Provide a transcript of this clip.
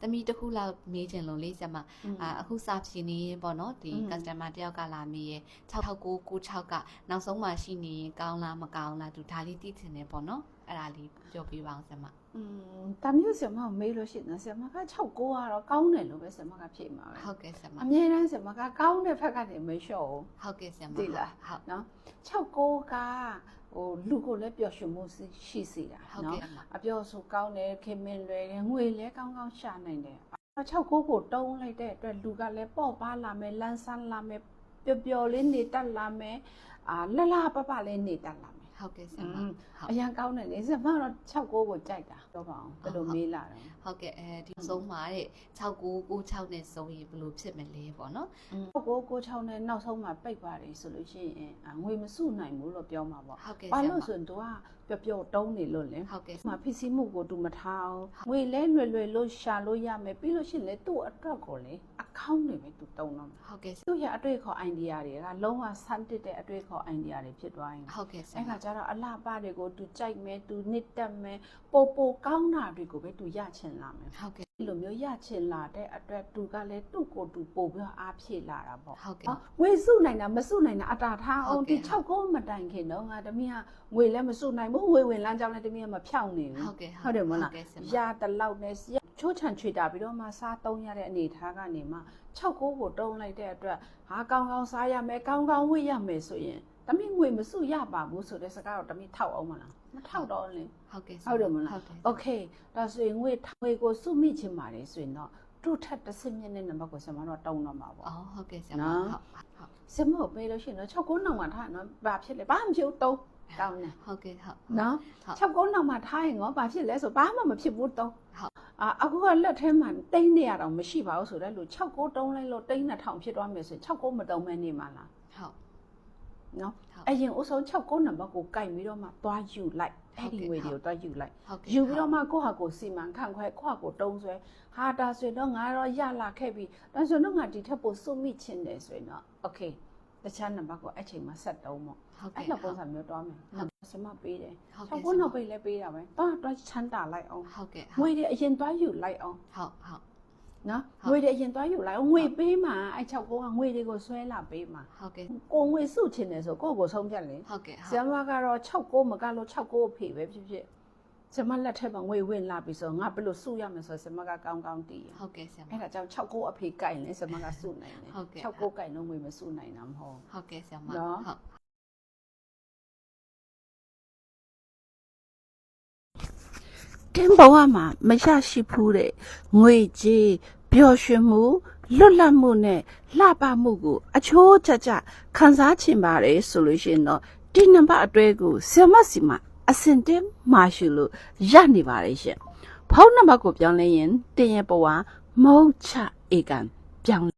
တမီတစ်ခုလောက်မေးချင်လို့လေဆရာမအခုစာဖြေနေရင်ပေါ့နော်ဒီ customer တယောက်ကလာမေးရ66996ကနောက်ဆုံးမှရှိနေရင်ကောင်းလားမကောင်းလားသူဒါလေးသိချင်တယ်ပေါ့နော်အဲ့ဒါလေးပြောပြပါအောင်ဆရာမอืมတမျိုးဆရာမမေးလို့ရှိရင်ဆရာမက69ကတော့ကောင်းတယ်လို့ပဲဆရာမကဖြေမှာပဲဟုတ်ကဲ့ဆရာမအမြဲတမ်းဆရာမကကောင်းတဲ့ဘက်ကနေမလျှော့ဘူးဟုတ်ကဲ့ဆရာမသိလားဟုတ်နော်69က ဟိုလူကိုလည်းပျော်ရွှင်မှုရှိစေတာဟုတ်နော်ကဲ့အမအပြောဆိုကောင်းတယ်ခင်မင်လွယ်တယ်ငွေလည်းကောင်းကောင်းရှာနိုင်တယ်6ကိုကိုတုံးလိုက်တဲ့အတွက်လူကလည်းပေါ့ပါလာမယ်လန်းဆန်းလာမယ်ပျော်ပျော်လေးနေတတ်လာမယ်အာလှလှပပလေးနေတတ်လာမယ် ဟုတ်ကဲ့ဆရာမ อืม ဟုတ် အရန်ကောင်းတယ်လေဆရာမကတော့6ကိုကိုကြိုက်တာပြောပါအောင်ဘယ်လိုမေးလာတော့ ဟုတ်ကဲ့အဲဒီဆုံးမှာတဲ့6996နဲ့ဆုံးရင်ဘယ်လိုဖြစ်မလဲပေါ့နော် 6ကိုကို6နဲ့နောက်ဆုံးမှာပိတ်ပါတယ်ဆိုလို့ရှိရင်အာငွေမစုနိုင်ဘူးလို့ပြောမှာပေါ့ ဟုတ်ကဲ့ ဘာ ဆရာ လို့ မ ဆိုရင် तू ကပျော်ပျော်တုံးနေလို့လေ ဟုတ်ကဲ့ မှာဖြစ်စီမှုကို तू မထားအောင်ငွေလဲလွယ်လွယ်လို့ရှာလို့ရမယ်ပြီးလို့ရှိရင်လေသူ့အတွက်ကိုလေအကောင့်တွေပဲ तू တုံးတော့မှာ ဟုတ်ကဲ့ သူ့ရဲ့အတွေ့အခေါ် idea တွေကလုံးဝဆန်းတစ်တဲ့အတွေ့အခေါ် idea တွေဖြစ်သွားရင် ဟုတ်ကဲ့ဆရာ အဲ့ မ ခါကျ တော့အလှပတွေကိုသူကြိုက်မယ်သူနစ်တက်မယ်ပိုပိုကောင်းတာတွေကိုပဲသူရချင်လာမယ်ဟုတ်ကဲ့ဒီလိုမျိုးရချင်လာတဲ့အတွက်သူကလည်းသူ့ကိုသူပိုပြီးအားဖြည့်လာတာပေါ့ဟုတ်ကဲ့ငွေစုနိုင်တာမစုနိုင်တာအတာထားအောင်ဒီ6ခုမတိုင်ခင်တော့ငါတမီးကငွေလည်းမစုနိုင်ဘူးငွေဝင်လမ်းကြောင်းလည်းတမီးကမဖြောင့်နေဘူးဟုတ်ကဲ့ဟုတ်တယ်မဟုတ်လားရတလောက်နဲ့ ချိုးချန်ချွေတာပြီးတော့မှစားသုံးရတဲ့အနေထားကနေမှ6ကိုကိုတုံးလိုက်တဲ့အတွက်ဟာကောင်းကောင်းစားရမယ်ကောင်းကောင်းဝတ်ရမယ်ဆိုရင်တမီးငွေမစုရပါဘူးဆိုတဲ့စကားတော့တမီးထောက်အောင်မလားမထောက်တော့လေ ဟုတ်ကဲ့ ဟုတ်တယ်မလား ဟုတ်တယ် โอเคဒါဆိုရင်ငွေငွေကိုစုမိချင်ပါတယ်ဆိုရင်တော့သူ့ထက်တစ်စမြင့်တဲ့နံပါတ်ကိုဆင်မတော့တုံးတော့မှာပေါ့ အော်ဟုတ်ကဲ့ဆရာမ နော် ဟုတ်ဟုတ် စင်မကိုပေးလို့ရှိရင်တော့6ကုန်းနောက်မှာထားရင်တော့ဘာဖြစ်လဲဘာမှမဖြစ်ဘူးတုံးကောင်းတယ် ဟုတ်ကဲ့ဟုတ် နော် ဟုတ် 6ကုန်းနောက်မှာထားရင်တော့ဘာဖြစ်လဲဆိုဘာမှမဖြစ်ဘူးတုံး ဟုတ် အာအခုကလက်ထဲမှာတိန်းနေရတော့မရှိပါဘူးဆိုတော့လို့6 9တုံးလိုက်လို့တိန်း2000ဖြစ်သွားမယ်ဆိုရင်6 9မတုံးမဲနေမှာလားဟုတ်နော်အရင်အဆုံး6 9နံပါတ်ကိုကင်ပြီးတော့မှသွားယူလိုက်အဲ့ဒီငွေတွေကိုသွားယူလိုက်ယူပြီးတော့မှကိုယ့်ဟာကိုယ်စီမံခန့်ခွဲခွာကိုတုံးဆွဲဟာတာဆိုတော့ငါတော့ရလာခဲ့ပြီဒါဆိုတော့ငါဒီထက်ပိုစုမိချင်တယ်ဆိုရင်တော့ okay တခြားနံပါတ်ကိုအဲ့ချိန်မှာဆက်တုံးပေါ့ဟုတ်အဲ့ကဲ့လိုပုံစံမျိုးတွားမယ်နံပါတ်စမပေးတယ်ဟုတ်၆ကဲ့ခုနောက်ပိတ်လည်းပေးတာပဲတွားတွားချမ်းတာလိုက်အောင်ဟုတ်ကဲ့ငွေတွေအရင်တွားယူလိုက်အောင်ဟုတ်ဟုတ်နော်ဟုတ်ငွေတွေအရင်တွားယူလိုက်အောင်ငွေပေးမှာအဲ့၆ခုကငွေတွေကိုဆွဲလာပေးမှာဟုတ်ကဲ့ကိုငွေစုချင်တယ်ဆိုကိုယ့်ကိုယ်ဆုံးဖြတ်လေဟုတ်ကဲ့ဆဟုတ်ရာမကတော့6ကိုမကလို့6ကိုအဖေပဲဖြစ်ဖြစ် ဆရာမလက်ထက်မှာငွေဝင်လာပြီဆိုတော့ငါဘယ်လိုစုရမလဲဆိုတော့ဆရာမကကောင်းကောင်းတည်ရဟုတ်ကဲ့ဆရာမအဲ့ဒါကြောင့်6ကိုအဖေကြိုက်ရင်ဆရာမကစုနိုင်တယ်ဟုတ်ကဲ့6ကိုကြိုက်တော့ငွေမစုနိုင်တာမဟုတ်ဟုတ်ကဲ့ဆရာမနော်ဟုတ်တင်းဘဝမှာမရရှိဘူးတဲ့ငွေကြေးပျော်ရွှင်မှုလွတ်လပ်မှုနဲ့လှပမှုကို အချိုးချချခံစားချင်ပါတယ်ဆိုလို့ရှိရင်တော့ဒီနံပါတ်အတွဲကိုဆရာမစီမှာ အစင်တင်းမာရှုလို့ရနေပါတယ်ရှင်ဖုန်းနံပါတ်ကိုပြောင်းလဲရင်တင်းရဲ့ဘဝမုတ်ချဧကန်ပြောင်း